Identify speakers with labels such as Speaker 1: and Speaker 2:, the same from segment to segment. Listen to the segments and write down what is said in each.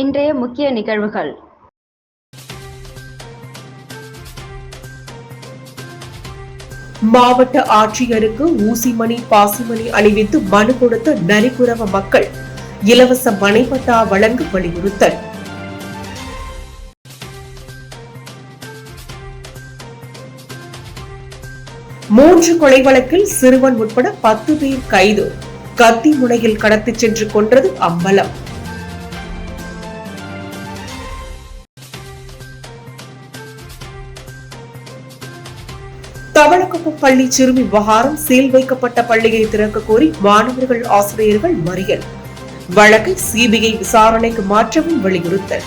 Speaker 1: இன்றைய முக்கிய நிகழ்வுகள்.
Speaker 2: மாவட்ட ஆட்சியருக்கு ஊசிமணி பாசிமணி அணிவித்து மனு கொடுத்த நரிக்குறவ மக்கள் இலவச மனைப்பட்டா வழங்க வலியுறுத்தல். மூன்று கொலை வழக்கில் சிறுவன் உட்பட பத்து பேர் கைது. கத்தி முனையில் கடத்திச் சென்று கொன்றது அம்பலம். தவளக்குப்பம் பள்ளி சிறுமி விவகாரம் சீல் வைக்கப்பட்ட பள்ளியை திறக்க கோரி மாணவர்கள் ஆசிரியர்கள் மறியல். வழக்கை சிபிஐ விசாரணைக்கு மாற்றவும் வலியுறுத்தல்.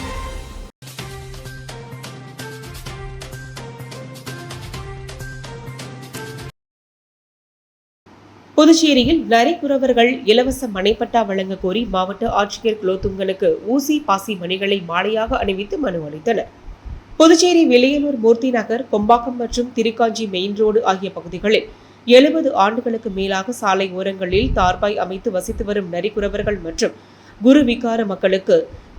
Speaker 2: புதுச்சேரியில் நரிக்குறவர்கள் இலவச மனைப்பட்டா வழங்க கோரி மாவட்ட ஆட்சியர் குலோத்துங்கனுக்கு ஊசி பாசி மணிகளை மாலையாக அணிவித்து மனு அளித்தனர். புதுச்சேரி விலையனூர் மூர்த்தி நகர் கொம்பாக்கம் மற்றும் திருக்காஞ்சி மெயின் ரோடு ஆகிய பகுதிகளில் எழுபது ஆண்டுகளுக்கு மேலாக சாலை ஓரங்களில் தார்பாய் அமைத்து வசித்து வரும் நரிக்குறவர்கள் மற்றும் குரு விகார மக்களுக்கு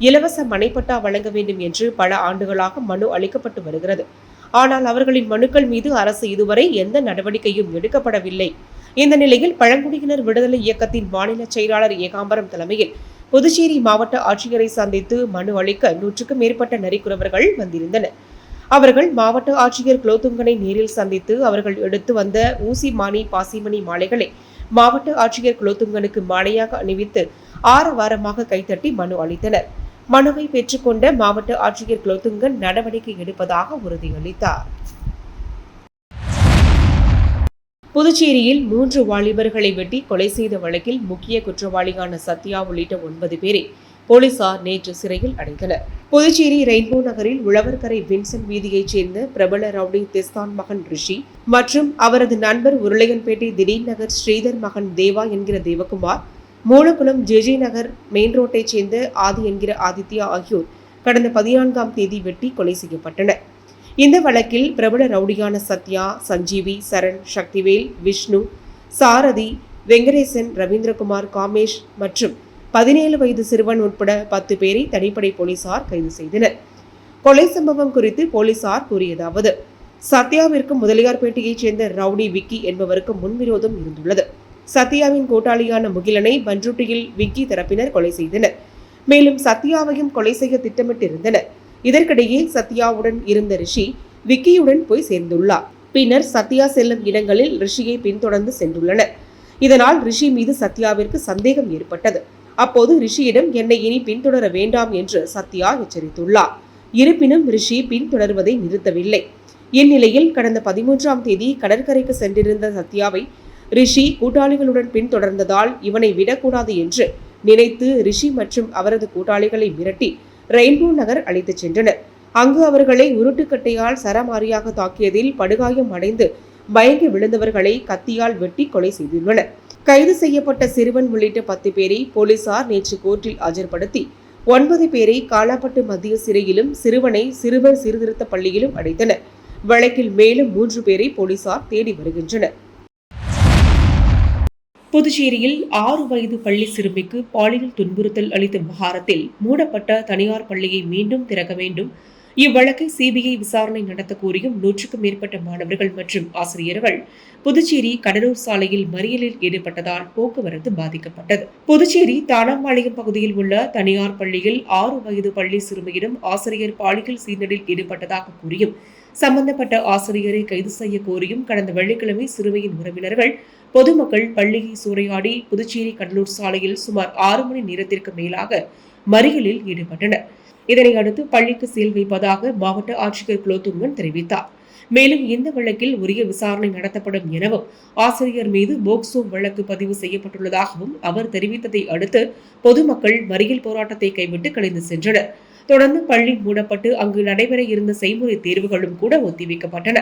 Speaker 2: இலவச மனைப்பட்டா வழங்க வேண்டும் என்று பல ஆண்டுகளாக மனு அளிக்கப்பட்டு வருகிறது. ஆனால் அவர்களின் மனுக்கள் மீது அரசு இதுவரை எந்த நடவடிக்கையும் எடுக்கப்படவில்லை. இந்த நிலையில் பழங்குடியினர் விடுதலை இயக்கத்தின் மாநில செயலாளர் ஏகாம்பரம் தலைமையில் புதுச்சேரி மாவட்ட ஆட்சியரை சந்தித்து மனு அளிக்க நூற்றுக்கும் மேற்பட்ட நரிக்குறவர்கள் வந்திருந்தனர். அவர்கள் மாவட்ட ஆட்சியர் குலோத்துங்கனை நேரில் சந்தித்து அவர்கள் எடுத்து வந்த ஊசி மானி பாசிமணி மாலைகளை மாவட்ட ஆட்சியர் குலோத்துங்கனுக்கு மாலையாக அணிவித்து ஆறு வாரமாக கைத்தட்டி மனு அளித்தனர். மனுவை பெற்றுக்கொண்ட மாவட்ட ஆட்சியர் குலோத்துங்கன் நடவடிக்கை எடுப்பதாக உறுதியளித்தார். புதுச்சேரியில் மூன்று வாலிபர்களை வெட்டி கொலை செய்த வழக்கில் முக்கிய குற்றவாளியான சத்யா உள்ளிட்ட ஒன்பது பேரை போலீசார் நேற்று சிறையில் அடைத்தனர். புதுச்சேரி ரெயின்போ நகரில் உழவர்கரை வின்சன் வீதியைச் சேர்ந்த பிரபல ரவுடி திஸ்தான் மகன் ரிஷி மற்றும் அவரது நண்பர் உருளையன்பேட்டை திடீர் நகர் ஸ்ரீதர் மகன் தேவா என்கிற தேவகுமார் மூலகுளம் ஜெஜி நகர் மெயின் ரோட்டைச் சேர்ந்த ஆதி என்கிற ஆதித்யா ஆகியோர் கடந்த பதினான்காம் தேதி வெட்டி கொலை செய்யப்பட்டனர். இந்த வழக்கில் பிரபல ரவுடியான சத்யா சஞ்சீவி சரண் சக்திவேல் விஷ்ணு சாரதி வெங்கடேசன் ரவீந்திரகுமார் காமேஷ் மற்றும் பதினேழு வயது சிறுவன் உட்பட பத்து பேரை தனிப்படை போலீசார் கைது செய்தனர். கொலை சம்பவம் குறித்து போலீசார் கூறியதாவது சத்யாவிற்கு முதலியார்பேட்டையைச் சேர்ந்த ரவுடி விக்கி என்பவருக்கு முன்விரோதம் இருந்துள்ளது. சத்யாவின் கூட்டாளியான முகிலனை பன்ருட்டியில் விக்கி தரப்பினர் கொலை செய்தனர். மேலும் சத்யாவையும் கொலை செய்ய திட்டமிட்டிருந்தனர். இதற்கிடையே சத்யாவுடன் இருந்த ரிஷி விக்கியுடன் போய் சேர்ந்துள்ளார். பின்னர் சத்யா செல்லும் இடங்களில் ரிஷியை பின்தொடர்ந்து சென்றுள்ளனர். இதனால் ரிஷி மீது சத்யாவிற்கு சந்தேகம் ஏற்பட்டது. அப்போது ரிஷியிடம் என்னை இனி பின்தொடர வேண்டாம் என்று சத்யா எச்சரித்துள்ளார். இருப்பினும் ரிஷி பின்தொடர்வதை நிறுத்தவில்லை. இந்நிலையில் கடந்த பதிமூன்றாம் தேதி கடற்கரைக்கு சென்றிருந்த சத்யாவை ரிஷி கூட்டாளிகளுடன் பின்தொடர்ந்ததால் இவனை விடக்கூடாது என்று நினைத்து ரிஷி மற்றும் அவரது கூட்டாளிகளை மிரட்டி ரெயின்போ நகர் அழைத்துச் சென்றனர். அங்கு அவர்களை உருட்டுக்கட்டையால் சரமாரியாக தாக்கியதில் படுகாயம் அடைந்து மயங்கி விழுந்தவர்களை கத்தியால் வெட்டி கொலை செய்துள்ளனர். கைது செய்யப்பட்ட சிறுவன் உள்ளிட்ட பத்து பேரை போலீசார் நேற்று கோர்ட்டில் ஆஜர்படுத்தி ஒன்பது பேரை காலாப்பட்டு மத்திய சிறையிலும் சிறுவனை சிறுவர் சீர்திருத்த பள்ளியிலும் அடைத்தனர். வழக்கில் மேலும் மூன்று பேரை போலீசார் தேடி வருகின்றனர். புதுச்சேரியில் ஆறு வயது பள்ளி சிறுமிக்கு பாலியல் துன்புறுத்தல் அளித்த விவகாரத்தில் மூடப்பட்ட தனியார் பள்ளியை மீண்டும் திறக்க வேண்டும். இவ்வழக்கை சிபிஐ விசாரணை நடத்த கோரியும் நூற்றுக்கும் மேற்பட்ட மாணவர்கள் மற்றும் ஆசிரியர்கள். புதுச்சேரி கடலூர் சாலையில் மறியலில் ஈடுபட்டதால் போக்குவரத்து பாதிக்கப்பட்டது. புதுச்சேரி தானாம்பாளையம் பகுதியில் உள்ள தனியார் பள்ளியில் ஆறு வயது பள்ளி சிறுமியிடம் ஆசிரியர் பாலியல் சீண்டலில் ஈடுபட்டதாக கூறியும் சம்பந்தப்பட்ட ஆசிரியரை கைது செய்ய கோரியும் கடந்த வெள்ளிக்கிழமை சிறுமியின் உறவினர்கள் பொதுமக்கள் பள்ளியை சூறையாடி புதுச்சேரி கடலூர் சாலையில் சுமார் ஆறு மணி நேரத்திற்கு மேலாக மறியலில் ஈடுபட்டனர். இதனை அடுத்து பள்ளிக்கு சீல் வைப்பதாக மாவட்ட ஆட்சியர் குலோத்துங்கன் தெரிவித்தார். மேலும் இந்த வழக்கில் உரிய விசாரணை நடத்தப்படும் எனவும் ஆசிரியர் மீது போக்சோ வழக்கு பதிவு செய்யப்பட்டுள்ளதாகவும் அவர் தெரிவித்ததை அடுத்து பொதுமக்கள் மறியல் போராட்டத்தை கைவிட்டு கலைந்து சென்றனர். தொடர்ந்து பள்ளி மூடப்பட்டு அங்கு நடைபெற இருந்த செய்முறை தேர்வுகளும் கூட ஒத்திவைக்கப்பட்டன.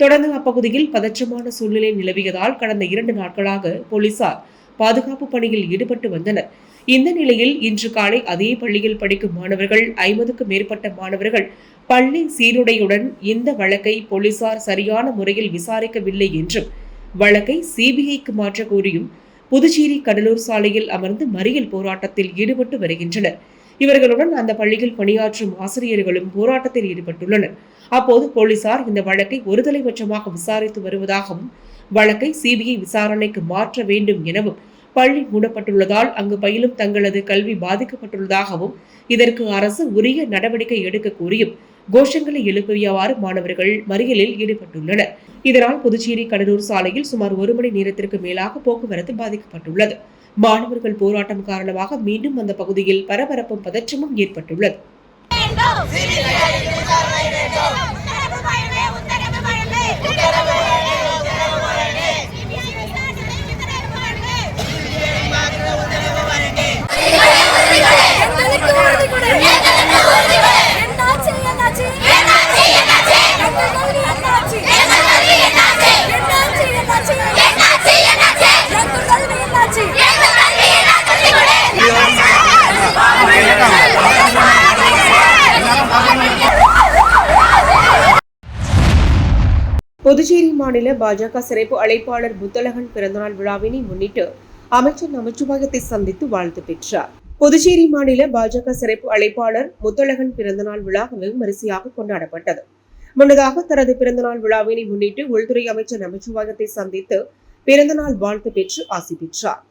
Speaker 2: தொடர்ந்து அப்பகுதியில் பதற்றமான சூழ்நிலை நிலவியதால் கடந்த இரண்டு நாட்களாக போலீசார் பாதுகாப்பு பணியில் ஈடுபட்டு வந்தனர். இந்த நிலையில் இன்று காலை அதே பள்ளியில் படிக்கும் மாணவர்கள் ஐம்பதுக்கும் மேற்பட்ட மாணவர்கள் பள்ளி சீருடையுடன் இந்த வழக்கை போலீசார் சரியான முறையில் விசாரிக்கவில்லை என்றும் வழக்கை சிபிஐக்கு மாற்ற கோரியும் புதுச்சேரி கடலூர் சாலையில் அமர்ந்து மறியல் போராட்டத்தில் ஈடுபட்டு வருகின்றனர். இவர்களுடன் அந்த பள்ளியில் பணியாற்றும் ஆசிரியர்களும் போராட்டத்தில் ஈடுபட்டுள்ளனர். அப்போது போலீசார் இந்த வழக்கை ஒருதலைபட்சமாக விசாரித்து வருவதாகவும் வழக்கை சிபிஐ விசாரணைக்கு மாற்ற வேண்டும் எனவும் பள்ளி மூடப்பட்டுள்ளதால் அங்கு பயிலும் தங்களது கல்வி பாதிக்கப்பட்டுள்ளதாகவும் இதற்கு அரசு உரிய நடவடிக்கை எடுக்க கோரியும் கோஷங்களை எழுப்பியவாறு மாணவர்கள் மறியலில் ஈடுபட்டுள்ளனர். இதனால் புதுச்சேரி கடலூர் சாலையில் சுமார் ஒரு மணி நேரத்திற்கு மேலாக போக்குவரத்து பாதிக்கப்பட்டுள்ளது. மாணவர்கள் போராட்டம் காரணமாக மீண்டும் அந்த பகுதியில் பரபரப்பும் பதற்றமும் ஏற்பட்டுள்ளது
Speaker 3: உத்தரவு வழங்கு உத்தரவு வழங்கு உத்தரவு வழங்கு உத்தரவு வழங்கு உத்தரவு வழங்கு எங்களுக்கு உறுதி கொடு என்னாச்சு என்னாச்சு என்னாச்சு என்னாச்சு எங்கள் கல்வி என்னாச்சு எங்கள் கல்வி என்னாச்சு என்னாச்சு என்னாச்சு என்னாச்சு என்னாச்சு எங்கள் கல்வி என்னாச்சு எங்கள் கல்வி என்னாச்சு
Speaker 2: புதுச்சேரி மாநில பாஜக சிறப்பு அழைப்பாளர் முத்தழகன் பிறந்தநாள் விழாவினை முன்னிட்டு அமைச்சர் நமச்சிவாயத்தை சந்தித்து வாழ்த்து பெற்றார். புதுச்சேரி மாநில பாஜக சிறப்பு அழைப்பாளர் முத்தழகன் பிறந்தநாள் விழா விமரிசையாக கொண்டாடப்பட்டது. முன்னதாக தனது பிறந்தநாள் விழாவினை முன்னிட்டு உள்துறை அமைச்சர் நமச்சிவாயத்தை சந்தித்து பிறந்தநாள் வாழ்த்து பெற்று ஆசி பெற்றார்.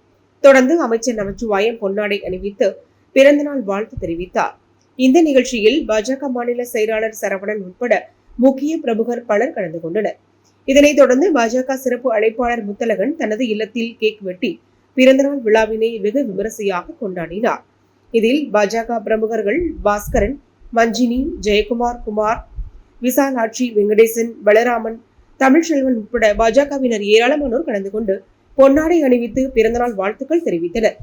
Speaker 2: தொடர்ந்து அமைச்சர் நமச்சிவாயம் பொன்னாடை அணிவித்து பிறந்தநாள் வாழ்த்து தெரிவித்தார். இந்த நிகழ்ச்சியில் பாஜக மாநில செயலாளர் சரவணன் உட்பட முக்கிய பிரமுகர் பலர் கலந்து கொண்டனர். இதனைத் தொடர்ந்து பாஜக சிறப்பு அழைப்பாளர் முத்தலகன் தனது இல்லத்தில் கேக் வெட்டி பிறந்தநாள் விழாவினை வெகு விமரிசையாக கொண்டாடினார். இதில் பாஜக பிரமுகர்கள் பாஸ்கரன் மஞ்சினி ஜெயக்குமார் குமார் விசாலாட்சி வெங்கடேசன் பலராமன் தமிழ்ச்செல்வன் உட்பட பாஜகவினர் ஏராளமானோர் கலந்து கொண்டு பொன்னாடை அணிவித்து பிறந்தநாள் வாழ்த்துக்கள் தெரிவித்தனர்.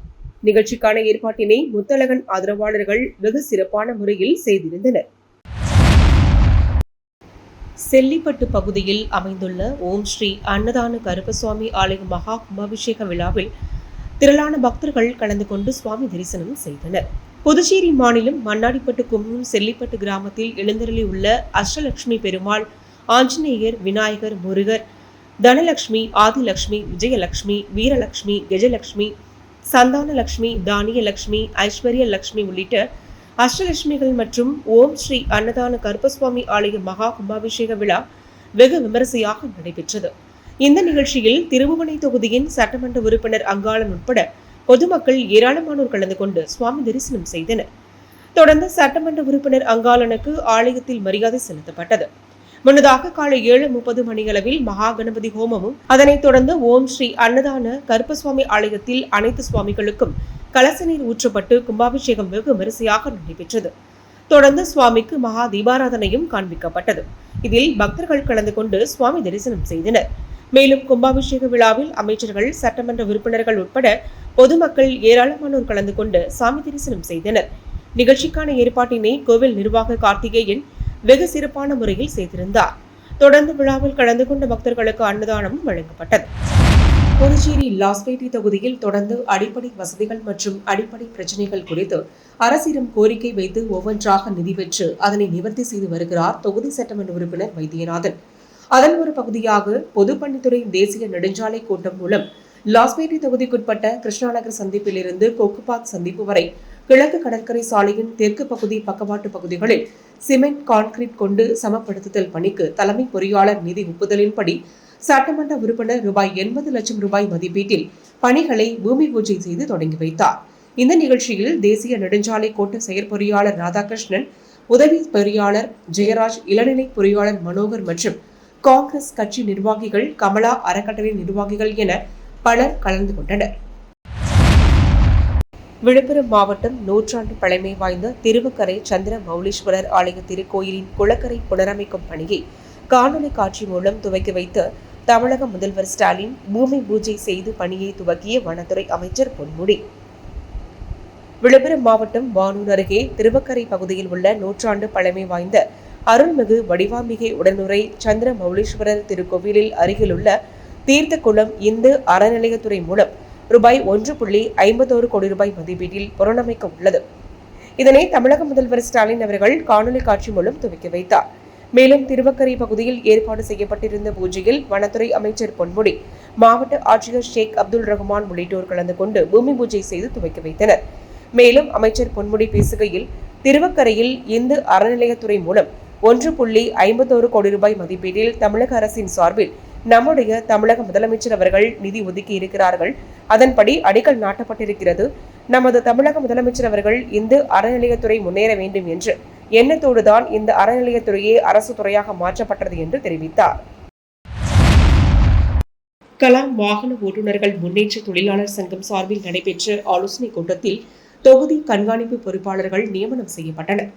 Speaker 2: நிகழ்ச்சிக்கான ஏற்பாட்டினை முத்தழகன் ஆதரவாளர்கள் வெகு சிறப்பான முறையில் செய்திருந்தனர். செல்லிப்பட்டு பகுதியில் அமைந்துள்ள ஓம் ஸ்ரீ அன்னதான கருப்பசுவாமி ஆலய மகா கும்பாபிஷேக விழாவில் திரளான பக்தர்கள் கலந்து கொண்டு சுவாமி தரிசனம் செய்தனர். புதுச்சேரி மாநிலம் மண்ணாடிப்பட்டு கும்பம் செல்லிப்பட்டு கிராமத்தில் எழுந்தருளி உள்ள அஷ்டலட்சுமி பெருமாள் ஆஞ்சநேயர் விநாயகர் முருகர் தனலட்சுமி ஆதிலட்சுமி விஜயலட்சுமி வீரலட்சுமி கஜலட்சுமி சந்தானலட்சுமி தானியலட்சுமி ஐஸ்வர்யலட்சுமி உள்ளிட்ட அஷ்டலட்சுமிகள் மற்றும் ஓம் ஸ்ரீ அன்னதான கருப்பசுவாமி ஆலய மகா கும்பாபிஷேக விழா வெகு விமரிசையாக நடைபெற்றது. இந்த நிகழ்ச்சியில் திருபுவனை தொகுதியின் சட்டமன்ற உறுப்பினர் அங்காளன் உட்பட பொதுமக்கள் ஏராளமானோர் கலந்து கொண்டு சுவாமி தரிசனம் செய்தனர். தொடர்ந்து சட்டமன்ற உறுப்பினர் அங்காளனுக்கு ஆலயத்தில் மரியாதை செலுத்தப்பட்டது. முன்னதாக காலை ஏழு முப்பது மணியளவில் மகா கணபதி ஹோமமும் அதனைத் தொடர்ந்து ஓம் ஸ்ரீ அன்னதான கருப்பசுவாமி ஆலயத்தில் அனைத்து சுவாமிகளுக்கும் கலச நீர் ஊற்றப்பட்டு கும்பாபிஷேகம் வெகு வரிசையாக நடைபெற்றது. தொடர்ந்து சுவாமிக்கு மகா தீபாராதனையும் காண்பிக்கப்பட்டது. இதில் பக்தர்கள் கலந்து கொண்டு சுவாமி தரிசனம் செய்தனர். மேலும் கும்பாபிஷேக விழாவில் அமைச்சர்கள் சட்டமன்ற உறுப்பினர்கள் உட்பட பொதுமக்கள் ஏராளமானோர் கலந்து கொண்டு சாமி தரிசனம் செய்தனர். நிகழ்ச்சிக்கான ஏற்பாட்டினை கோவில் நிர்வாக கார்த்திகேயன் வெகு சிறப்பான முறையில் செய்திருந்தார். தொடர்ந்து விழாவில் கலந்து கொண்ட பக்தர்களுக்கு அன்னதானமும் வழங்கப்பட்டது. புதுச்சேரி லாஸ்பேட்டை தொகுதியில் தொடர்ந்து அடிப்படை வசதிகள் மற்றும் அடிப்படை பிரச்சனைகள் குறித்து அரசிடம் கோரிக்கை வைத்து ஒவ்வொன்றாக நிதி பெற்று அதனை நிவர்த்தி செய்து வருகிறார் தொகுதி சட்டமன்ற உறுப்பினர் வைத்தியநாதன். அதன் ஒரு பகுதியாக பொதுப்பணித்துறை தேசிய நெடுஞ்சாலை கூட்டம் மூலம் லாஸ்பேட்டை தொகுதிக்குட்பட்ட கிருஷ்ணாநகர் சந்திப்பிலிருந்து கொக்குபாத் சந்திப்பு வரை கிழக்கு கடற்கரை சாலையின் தெற்கு பகுதி பக்கவாட்டு பகுதிகளில் சிமெண்ட் கான்கிரீட் கொண்டு சமப்படுத்துதல் பணிக்கு தலைமை பொறியாளர் நிதி ஒப்புதலின்படி சட்டமன்ற உறுப்பினர் ரூபாய் எண்பது லட்சம் ரூபாய் மதிப்பீட்டில் பணிகளை பூமி பூஜை செய்து தொடங்கி வைத்தார். இந்த நிகழ்ச்சியில் தேசிய நெடுஞ்சாலை கோட்ட செயற்பொறியாளர் ராதாகிருஷ்ணன் உதவி பொறியாளர் ஜெயராஜ் இளநிலை பொறியாளர் மனோகர் மற்றும் காங்கிரஸ் கட்சி நிர்வாகிகள் கமலா அறக்கட்டளை நிர்வாகிகள் என பலர் கலந்து கொண்டனர். விழுப்புரம் மாவட்டம் நூற்றாண்டு பழமை வாய்ந்த திருவக்கரை சந்திர மௌலீஸ்வரர் ஆலய திருக்கோயிலின் குளக்கரை புனரமைக்கும் பணியை காணொலி காட்சி மூலம் துவக்கி வைத்து தமிழக முதல்வர் ஸ்டாலின் பூமி பூஜை செய்து பணியை துவக்கிய வனத்துறை அமைச்சர் பொன்முடி. விழுப்புரம் மாவட்டம் வானூர் அருகே திருவக்கரை பகுதியில் உள்ள நூற்றாண்டு பழமை வாய்ந்த அருள்மிகு வடிவாம்பிகை உடனுரை சந்திர மௌலீஸ்வரர் திருக்கோவிலில் அருகிலுள்ள தீர்த்தக்குளம் இந்து அறநிலையத்துறை மூலம் ரூபாய் ஒன்று புள்ளி ஐம்பத்தோரு கோடி ரூபாய் மதிப்பீட்டில் புனரமைக்க உள்ளது. இதனை தமிழக முதல்வர் ஸ்டாலின் அவர்கள் காணொலி காட்சி மூலம் துவக்கி வைத்தார். மேலும் திருவக்கரை பகுதியில் ஏற்பாடு செய்யப்பட்டிருந்த பூஜையில் வனத்துறை அமைச்சர் பொன்முடி மாவட்ட ஆட்சியர் ஷேக் அப்துல் ரஹ்மான் உள்ளிட்டோர் கலந்து கொண்டு பூமி பூஜை செய்து துவக்கி வைத்தனர். மேலும் அமைச்சர் பொன்முடி பேசுகையில் திருவக்கரையில் இந்து அறநிலையத்துறை மூலம் ஒன்று புள்ளி ஐம்பத்தோரு கோடி ரூபாய் மதிப்பீட்டில் தமிழக அரசின் சார்பில் நம்முடைய தமிழக முதலமைச்சர் அவர்கள் நிதி ஒதுக்கி இருக்கிறார்கள். அதன்படி அடிக்கல் நாட்டப்பட்டிருக்கிறது. நமது தமிழக முதலமைச்சர் அவர்கள் இந்து அறநிலையத்துறை முன்னேற வேண்டும் என்று எண்ணத்தோடுதான் இந்த அறநிலையத்துறையே அரசு துறையாக மாற்றப்பட்டது என்று தெரிவித்தார். கலாம் வாகன ஓட்டுநர்கள் முன்னேற்ற தொழிலாளர் சங்கம் சார்பில் நடைபெற்ற ஆலோசனைக் கூட்டத்தில் தொகுதி கண்காணிப்பு பொறுப்பாளர்கள் நியமனம் செய்யப்பட்டனர்.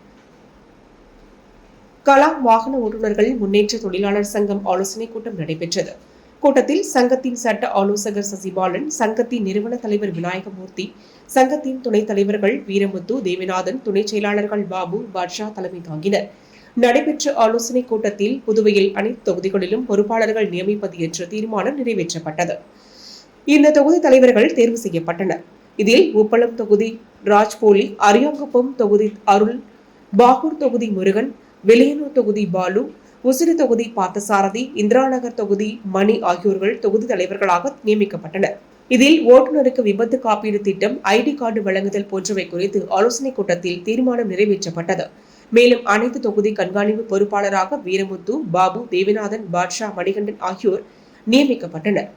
Speaker 2: கலாம் வாகன ஓட்டுநர்கள் முன்னேற்ற தொழிலாளர் சங்கம் ஆலோசனைக் கூட்டம் நடைபெற்றது. கூட்டத்தில் சங்கத்தின் சட்ட ஆலோசகர் சசிபாலன் சங்கத்தின் நிறுவன தலைவர் விநாயகமூர்த்தி சங்கத்தின் துணைத் தலைவர்கள் வீரமுத்து தேவிநாதன் துணைச் செயலாளர்கள் பாபு பாட்ஷா தலைமை தாங்கினர். நடைபெற்ற ஆலோசனைக் கூட்டத்தில் புதுவையில் அனைத்து தொகுதிகளிலும் பொறுப்பாளர்கள் நியமிப்பது என்ற தீர்மானம் நிறைவேற்றப்பட்டது. இந்த தொகுதி தலைவர்கள் தேர்வு செய்யப்பட்டனர். இதில் உப்பளம் தொகுதி ராஜ்போலி அரியாங்குப்பம் தொகுதி அருள் பாகூர் தொகுதி முருகன் வெளியனூர் தொகுதி பாலு உசிறு தொகுதி பார்த்தசாரதி இந்திராநகர் தொகுதி மணி ஆகியோர்கள் தொகுதி தலைவர்களாக நியமிக்கப்பட்டனர். இதில் ஓட்டுநருக்கு விபத்து காப்பீடு திட்டம் ஐடி கார்டு வழங்குதல் போன்றவை குறித்து ஆலோசனைக் கூட்டத்தில் தீர்மானம் நிறைவேற்றப்பட்டது. மேலும் அனைத்து தொகுதி கண்காணிப்பு பொறுப்பாளராக வீரமுத்து பாபு தேவிநாதன் பாட்ஷா மணிகண்டன் ஆகியோர் நியமிக்கப்பட்டனர்.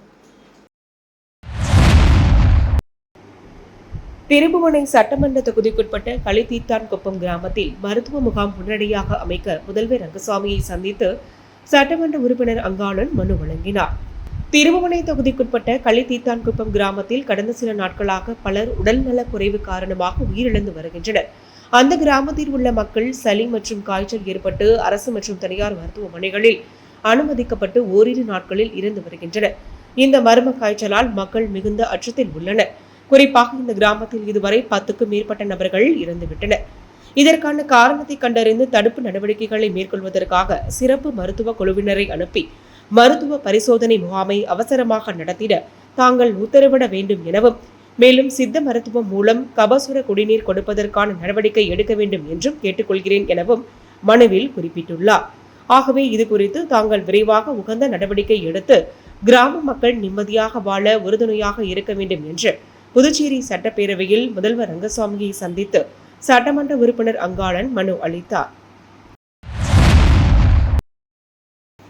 Speaker 2: திருபுவனை சட்டமன்ற தொகுதிக்குட்பட்ட களித்தீத்தான் குப்பம் கிராமத்தில் மருத்துவ முகாம் உடனடியாக அமைக்க முதல்வர் ரங்கசாமியை சந்தித்து சட்டமன்ற உறுப்பினர் அங்காளன் மனு வழங்கினார். திருபுவனை தொகுதிக்குட்பட்ட களித்தீத்தான் குப்பம் கிராமத்தில் கடந்த சில நாட்களாக பலர் உடல்நலக் குறைவு காரணமாக உயிரிழந்து வருகின்றனர். அந்த கிராமத்தில் உள்ள மக்கள் சளி மற்றும் காய்ச்சல் ஏற்பட்டு அரசு மற்றும் தனியார் மருத்துவமனைகளில் அனுமதிக்கப்பட்டு ஓரிரு நாட்களில் இறந்து வருகின்றனர். இந்த மர்ம காய்ச்சலால் மக்கள் மிகுந்த அச்சத்தில் உள்ளனர். குறிப்பாக இந்த கிராமத்தில் இதுவரை பத்துக்கும் மேற்பட்ட நபர்கள் இறந்துவிட்டனர். இதற்கான காரணத்தை கண்டறிந்து தடுப்பு நடவடிக்கைகளை மேற்கொள்வதற்காக சிறப்பு மருத்துவ குழுவினரை அனுப்பி மருத்துவ பரிசோதனை முகாமை அவசரமாக நடத்திட தாங்கள் உத்தரவிட வேண்டும் எனவும் மேலும் சித்த மருத்துவம் மூலம் கபசுர குடிநீர் கொடுப்பதற்கான நடவடிக்கை எடுக்க வேண்டும் என்றும் கேட்டுக்கொள்கிறேன் எனவும் மனுவில் குறிப்பிட்டுள்ளார். ஆகவே இது குறித்து தாங்கள் விரைவாக உகந்த நடவடிக்கை எடுத்து கிராம மக்கள் நிம்மதியாக வாழ உறுதுணையாக இருக்க வேண்டும் என்று புதுச்சேரி சட்டப்பேரவையில் முதல்வர் ரங்கசாமியை சந்தித்து சட்டமன்ற உறுப்பினர் அங்காளன் மனு அளித்தார்.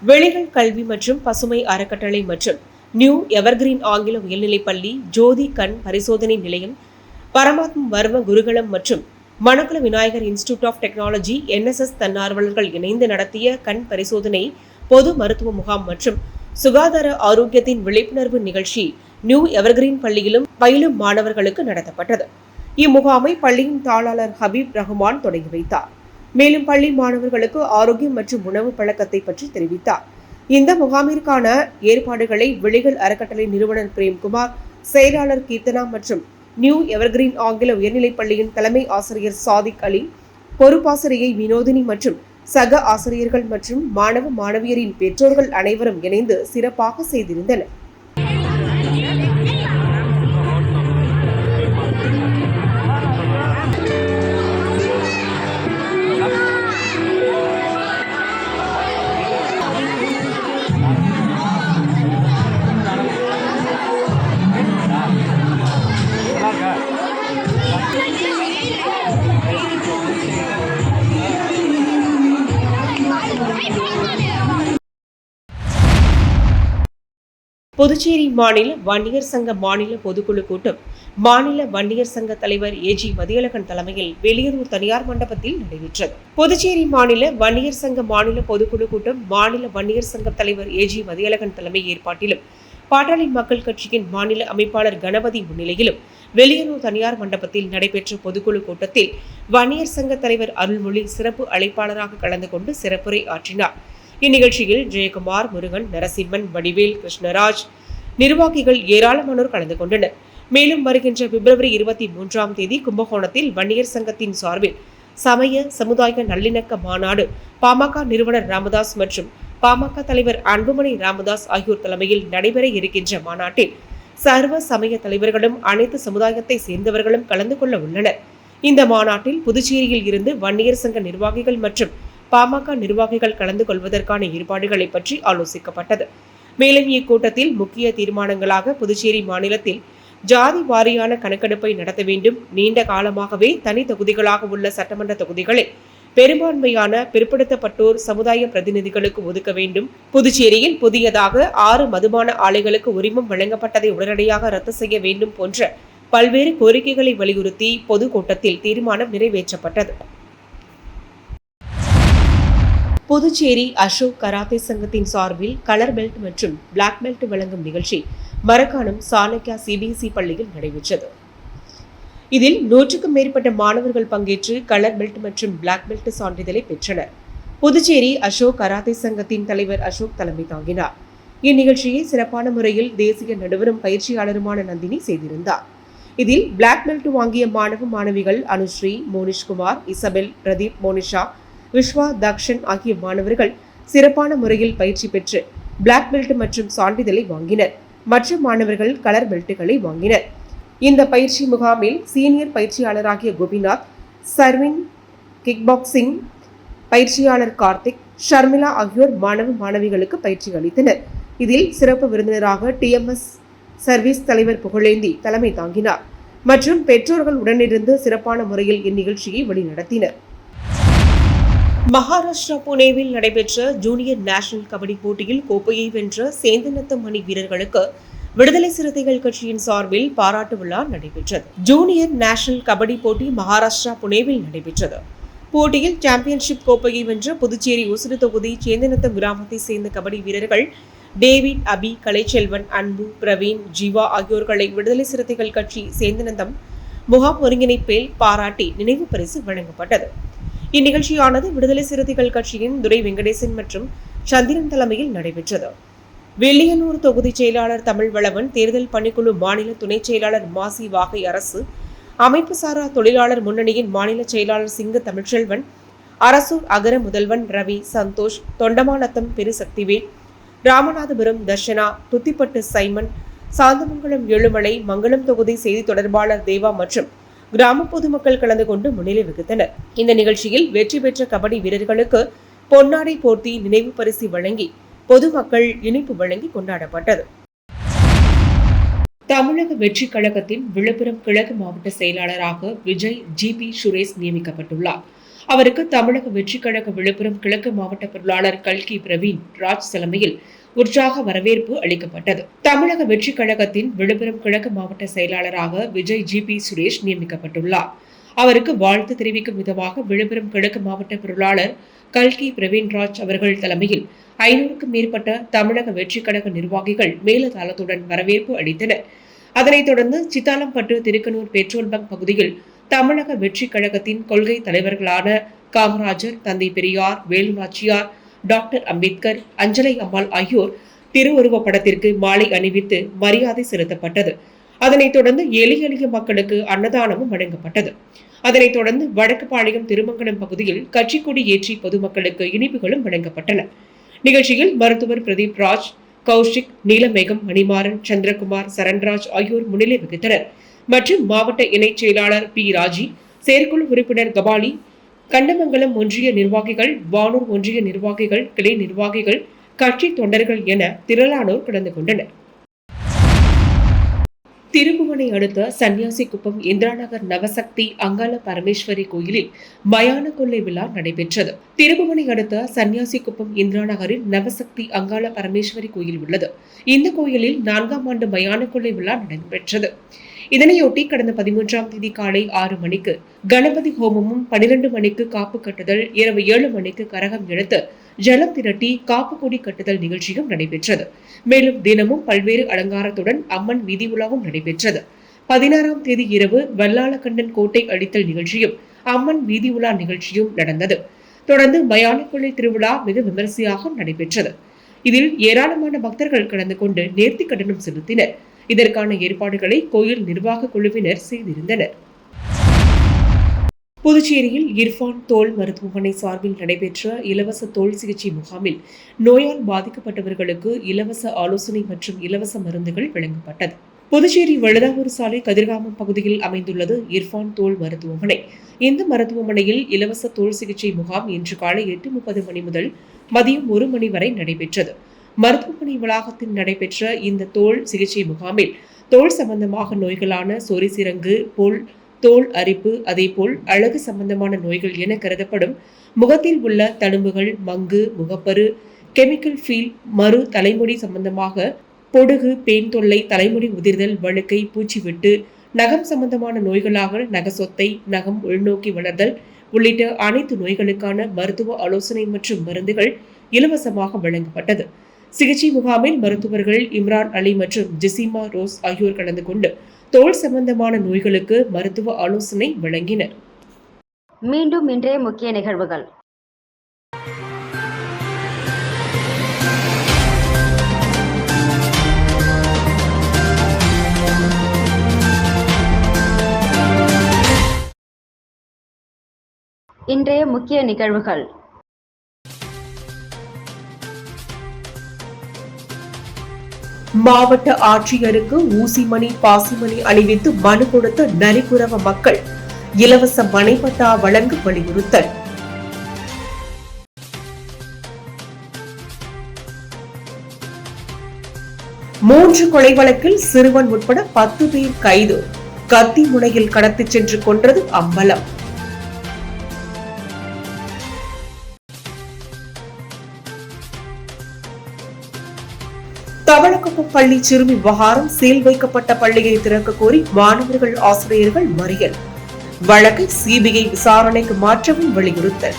Speaker 2: வெளிகள் கல்வி மற்றும் பசுமை அறக்கட்டளை மற்றும் நியூ எவர்கிரீன் ஆங்கில உயர்நிலைப்பள்ளி ஜோதி கண் பரிசோதனை நிலையம் பரமாத்ம வர்ம குருகுலம் மற்றும் Manakula Vinayagar institute of technology NSS தன்னார்வலர்கள் இணைந்து நடத்திய கண் பரிசோதனை பொது மருத்துவ முகாம் மற்றும் சுகாதார ஆரோக்கியத்தின் விழிப்புணர்வு நிகழ்ச்சி நியூ எவர்கிரீன் பள்ளியிலும் பயிலும் மாணவர்களுக்கு நடத்தப்பட்டது. இம்முகாமை பள்ளியின் தாளாளர் ஹபீப் ரஹ்மான் தொடங்கி வைத்தார். மேலும் பள்ளி மாணவர்களுக்கு ஆரோக்கியம் மற்றும் உணவு பழக்கத்தை பற்றி தெரிவித்தார். இந்த முகாமிற்கான ஏற்பாடுகளை விழிகள் அறக்கட்டளை நிறுவனர் பிரேம்குமார் செயலாளர் கீர்த்தனா மற்றும் நியூ எவர்கிரீன் ஆங்கில உயர்நிலைப் பள்ளியின் தலைமை ஆசிரியர் சாதிக் அலி பொறுப்பாசிரியை வினோதினி மற்றும் சக ஆசிரியர்கள் மற்றும் மாணவ மாணவியரின் பெற்றோர்கள் அனைவரும் இணைந்து சிறப்பாக செய்திருந்தனர். புதுச்சேரி மாநில வன்னியர் சங்க மாநில பொதுக்குழு கூட்டம் மாநில வன்னியர் சங்க தலைவர் ஏ ஜி மதியழகன் தலைமையில் வெளியூர் தனியார் மண்டபத்தில் நடைபெற்றது. புதுச்சேரி மாநில வன்னியர் சங்க மாநில பொதுக்குழு கூட்டம் மாநில வன்னியர் சங்க தலைவர் ஏ ஜி மதியழகன் தலைமை ஏற்பாட்டிலும் பாட்டாளி மக்கள் கட்சியின் மாநில அமைப்பாளர் கணபதி முன்னிலையிலும் வெளியூர் தனியார் மண்டபத்தில் நடைபெற்ற பொதுக்குழு கூட்டத்தில் வன்னியர் சங்க தலைவர் அருள்மொழி சிறப்பு அழைப்பாளராக கலந்து கொண்டு சிறப்புரை ஆற்றினார். இந்நிகழ்ச்சியில் ஜெயக்குமார் முருகன் நரசிம்மன் வடிவேல் கிருஷ்ணராஜ் நிர்வாகிகள் ஏராளமானோர் கலந்து கொண்டனர். மேலும் வருகின்ற பிப்ரவரி இருபத்தி மூன்றாம் தேதி கும்பகோணத்தில் வன்னியர் சங்கத்தின் சார்பில் சமய சமுதாய நல்லிணக்க மாநாடு பாமக நிறுவனர் ராமதாஸ் மற்றும் பாமக தலைவர் அன்புமணி ராமதாஸ் ஆகியோர் தலைமையில் நடைபெற இருக்கின்ற மாநாட்டில் சர்வ சமய தலைவர்களும் அனைத்து சமுதாயத்தை சேர்ந்தவர்களும் கலந்து கொள்ள உள்ளனர். இந்த மாநாட்டில் புதுச்சேரியில் இருந்து வன்னியர் சங்க நிர்வாகிகள் மற்றும் பாமக நிர்வாகிகள் கலந்து கொள்வதற்கான ஏற்பாடுகளை பற்றி ஆலோசிக்கப்பட்டது. மேலும் இக்கூட்டத்தில் முக்கிய தீர்மானங்களாக புதுச்சேரி மாநிலத்தில் ஜாதி வாரியான கணக்கெடுப்பை நடத்த வேண்டும். நீண்ட காலமாகவே தனி தொகுதிகளாக உள்ள சட்டமன்ற தொகுதிகளை பெரும்பான்மையான பிற்படுத்தப்பட்டோர் சமுதாய பிரதிநிதிகளுக்கு ஒதுக்க வேண்டும். புதுச்சேரியில் புதியதாக ஆறு மதுபான ஆலைகளுக்கு உரிமம் வழங்கப்பட்டதை உடனடியாக ரத்து செய்ய வேண்டும் போன்ற பல்வேறு கோரிக்கைகளை வலியுறுத்தி பொதுக்கூட்டத்தில் தீர்மானம் நிறைவேற்றப்பட்டது. புதுச்சேரி அசோக் கராத்தே சங்கத்தின் சார்பில் கலர் பெல்ட் மற்றும் பிளாக் பெல்ட் வழங்கும் நிகழ்ச்சி மரக்காணம் சாணக்கியா சிபிஎஸ்இ பள்ளியில் நடைபெற்றது. இதில் நூற்றுக்கும் மேற்பட்ட மாணவர்கள் பங்கேற்று கலர் பெல்ட் மற்றும் பிளாக் பெல்ட் சான்றிதழை பெற்றனர். புதுச்சேரி அசோக் கராத்தே சங்கத்தின் தலைவர் அசோக் தலைமை தாங்கினார். இந்நிகழ்ச்சியை சிறப்பான முறையில் தேசிய நடுவரும் பயிற்சியாளருமான நந்தினி செய்திருந்தார். இதில் பிளாக் பெல்ட் வாங்கிய மாணவ மாணவிகள் அனுஸ்ரீ மோனிஷ்குமார் இசபெல் பிரதீப் மோனிஷா விஸ்வா தக்ஷன் ஆகிய மாணவர்கள் சிறப்பான முறையில் பயிற்சி பெற்று பிளாக் பெல்ட் மற்றும் சான்றிதழை வாங்கினர். மற்ற மாணவர்கள் கலர் பெல்ட்டுகளை வாங்கினர். இந்த பயிற்சி முகாமில் சீனியர் பயிற்சியாளராகிய கோபிநாத் சர்வின் கிக் பாக்ஸிங் பயிற்சியாளர் கார்த்திக் ஷர்மிளா ஆகியோர் மாணவ மாணவிகளுக்கு பயிற்சி அளித்தனர். இதில் சிறப்பு விருந்தினராக டிஎம்எஸ் சர்வீஸ் தலைவர் புகழேந்தி தலைமை தாங்கினார். மற்றும் பெற்றோர்கள் உடனிருந்து சிறப்பான முறையில் இந்நிகழ்ச்சியை வழிநடத்தினர். மகாராஷ்டிரா புனேவில் நடைபெற்ற ஜூனியர் நேஷனல் கபடி போட்டியில் கோப்பையை வென்ற சேந்தநத்தம் அணி வீரர்களுக்கு விடுதலை சிறுத்தைகள் கட்சியின் சார்பில் பாராட்டு விழா நடைபெற்றது. ஜூனியர் நேஷனல் கபடி போட்டி மகாராஷ்டிரா புனேவில் நடைபெற்றது. போட்டியில் சாம்பியன்ஷிப் கோப்பையை வென்ற புதுச்சேரி உசுறு தொகுதி சேந்தநத்தம் கிராமத்தை சேர்ந்த கபடி வீரர்கள் டேவிட் அபி கலைச்செல்வன் அன்பு பிரவீன் ஜீவா ஆகியோர்களை விடுதலை சிறுத்தைகள் கட்சி சேந்தநந்தம் முகாம் ஒருங்கிணைப்பில் பாராட்டி நினைவு பரிசு வழங்கப்பட்டது. இந்நிகழ்ச்சியானது விடுதலை சிறுத்தைகள் கட்சியின் துரை வெங்கடேசன் மற்றும் சந்திரன் தலைமையில் நடைபெற்றது. வெள்ளியனூர் தொகுதி செயலாளர் தமிழ் வளவன் தேர்தல் பணிக்குழு மாநில துணைச் செயலாளர் மாசி வாகை அரசு அமைப்பு சாரா தொழிலாளர் முன்னணியின் மாநில செயலாளர் சிங்க தமிழ்ச்செல்வன் அரசூர் அகர முதல்வன் ரவி சந்தோஷ் தொண்டமானத்தம் பெருசக்திவேல் ராமநாதபுரம் தர்ஷனா துத்திப்பட்டு சைமன் சாந்தமங்கலம் எழுமலை மங்களம் தொகுதி செய்தி தொடர்பாளர் தேவா மற்றும் கிராம பொதுமக்கள் கலந்து கொண்டு முன்னிலை வகித்தனர். இந்த நிகழ்ச்சியில் வெற்றி பெற்ற கபடி வீரர்களுக்கு பொன்னாடை போர்த்தி நினைவு பரிசு வழங்கி பொதுமக்கள் இனிப்பு வழங்கி கொண்டாடப்பட்டது. தமிழக வெற்றி கழகத்தின் விழுப்புரம் கிழக்கு மாவட்ட செயலாளராக விஜய் ஜி பி சுரேஷ் நியமிக்கப்பட்டுள்ளார். அவருக்கு தமிழக வெற்றி கழக விழுப்புரம் கிழக்கு மாவட்ட பொருளாளர் கல்கி பிரவீன் ராஜ் தலைமையில் உற்சாக வரவேற்பு அளிக்கப்பட்டது. தமிழக வெற்றி கழகத்தின் விழுப்புரம் கிழக்கு மாவட்ட செயலாளராக விஜய் ஜி பி சுரேஷ் நியமிக்கப்பட்டுள்ளார். அவருக்கு வாழ்த்து தெரிவிக்கும் விதமாக விழுப்புரம் கிழக்கு மாவட்ட பொருளாளர் கல்கி பிரவீன்ராஜ் அவர்கள் தலைமையில் ஐநூறுக்கும் மேற்பட்ட தமிழக வெற்றி கழக நிர்வாகிகள் மேலதாளத்துடன் வரவேற்பு அளித்தனர். அதனைத் தொடர்ந்து சித்தாலம்பட்டு திருக்கனூர் பெட்ரோல் பங்க் பகுதியில் தமிழக வெற்றி கழகத்தின் கொள்கை தலைவர்களான காமராஜர் தந்தை பெரியார் வேலு நாச்சியார் டாக்டர் அம்பேத்கர் அஞ்சலை அம்மாள் ஆகியோர் திருவுருவ படத்திற்கு மாலை அணிவித்து மரியாதை செலுத்தப்பட்டது. அதனைத் தொடர்ந்து எளிய எளிய மக்களுக்கு அன்னதானமும் வழங்கப்பட்டது. அதனைத் தொடர்ந்து வடக்குப்பாளையம் திருமங்கலம் பகுதியில் கட்சி கொடி ஏற்றி பொதுமக்களுக்கு இனிப்புகளும் வழங்கப்பட்டன. நிகழ்ச்சியில் மருத்துவர் பிரதீப் ராஜ் கௌஷிக் நீலமேகம் மணிமாறன் சந்திரகுமார் சரண்ராஜ் ஆகியோர் முன்னிலை வகித்தனர். மற்றும் மாவட்ட இணைச் செயலாளர் பி. ராஜி செயற்குழு உறுப்பினர் கபாலி கண்டமங்கலம் ஒன்றிய நிர்வாகிகள் வானூர் ஒன்றிய நிர்வாகிகள் கிளை நிர்வாகிகள் கட்சி தொண்டர்கள் என திரளானோர் கலந்து கொண்டனர். திருபுவனை அடுத்த சன்னியாசிக்குப்பம் இந்திராநகர் நவசக்தி அங்காள பரமேஸ்வரி கோயிலில் மயான கொள்ளை விழா நடைபெற்றது. திருபுவனை அடுத்த சன்னியாசிக்குப்பம் இந்திராநகரில் நவசக்தி அங்காள பரமேஸ்வரி கோயில் உள்ளது. இந்த கோயிலில் நான்காம் ஆண்டு மயான கொள்ளை விழா நடைபெற்றது. இதனையொட்டி கடந்த பதிமூன்றாம் தேதி காலை ஆறு மணிக்கு கணபதி ஹோமமும் பனிரெண்டு மணிக்கு காப்பு கட்டுதல் இரவு ஏழு மணிக்கு கரகம் எடுத்து ஜலம் திரட்டி காப்பு கொடி கட்டுதல் நிகழ்ச்சியும் நடைபெற்றது. மேலும் தினமும் பல்வேறு அலங்காரத்துடன் அம்மன் வீதி உலாவும் நடைபெற்றது. பதினாறாம் தேதி இரவு வல்லாளக்கண்ணன் கோட்டை அடித்தல் நிகழ்ச்சியும் அம்மன் வீதி உலா நிகழ்ச்சியும் நடந்தது. தொடர்ந்து மயானக்கொள்ளை திருவிழா மிக விமரிசையாக நடைபெற்றது. இதில் ஏராளமான பக்தர்கள் கலந்து கொண்டு நேர்த்தி கட்டணம் செலுத்தினர். இதற்கான ஏற்பாடுகளை கோயில் நிர்வாக குழுவினர் செய்திருந்தனர். புதுச்சேரியில் இர்ஃபான் தோல் மருத்துவமனை சார்பில் நடைபெற்ற இலவச தோல் சிகிச்சை முகாமில் நோயால் பாதிக்கப்பட்டவர்களுக்கு இலவச ஆலோசனை மற்றும் இலவச மருந்துகள் வழங்கப்பட்டது. புதுச்சேரி வழுதாவூர் சாலை கதிர்காமம் பகுதியில் அமைந்துள்ளது இர்ஃபான் தோல் மருத்துவமனை. இந்த மருத்துவமனையில் இலவச தோல் சிகிச்சை முகாம் இன்று காலை எட்டு முப்பது மணி முதல் மதியம் ஒரு மணி வரை நடைபெற்றது. மருத்துவமனை வளாகத்தில் நடைபெற்ற இந்த தோல் சிகிச்சை முகாமில் தோல் சம்பந்தமாக நோய்களான சொரிசிரங்கு புல் தோல் அரிப்பு அதேபோல் அழகு சம்பந்தமான நோய்கள் என கருதப்படும் முகத்தில் உள்ள தழும்புகள் மங்கு முகப்பரு கெமிக்கல் ஃபீல் மறு தலைமுடி சம்பந்தமாக பொடுகு பேன் தொல்லை தலைமுடி உதிர்தல் வழுக்கை பூச்சி விட்டு நகம் சம்பந்தமான நோய்களாக நகசொத்தை நகம் உள்நோக்கி வளர்தல் உள்ளிட்ட அனைத்து நோய்களுக்கான மருத்துவ ஆலோசனை மற்றும் மருந்துகள் இலவசமாக வழங்கப்பட்டது. சிகிச்சை முகாமில் மருத்துவர்கள் இம்ரான் அலி மற்றும் ஜெசிமா ரோஸ் ஆகியோர் கலந்து கொண்டு தோல் சம்பந்தமான நோய்களுக்கு மருத்துவ ஆலோசனை வழங்கினர்.
Speaker 1: மீண்டும் இன்றைய முக்கிய நிகழ்வுகள். இன்றைய முக்கிய நிகழ்வுகள்.
Speaker 2: மாவட்ட ஆட்சியருக்கு ஊசிமணி பாசிமணி அணிவித்து மனு கொடுத்த நரிக்குறவ மக்கள் இலவச மனைப்பட்டா வழங்க வலியுறுத்தல். மூன்று கொலை வழக்கில் சிறுவன் உட்பட பத்து பேர் கைது. கத்தி முனையில் கடத்திச் சென்று கொன்றது அம்பலம். தவளக்குப்பம் பள்ளி சிறுமி விவகாரம் சீல் வைக்கப்பட்ட பள்ளியை திறக்க கோரி மாணவர்கள் ஆசிரியர்கள் மறியல். வழக்கை சிபிஐ விசாரணைக்கு மாற்றவும் வலியுறுத்தல்.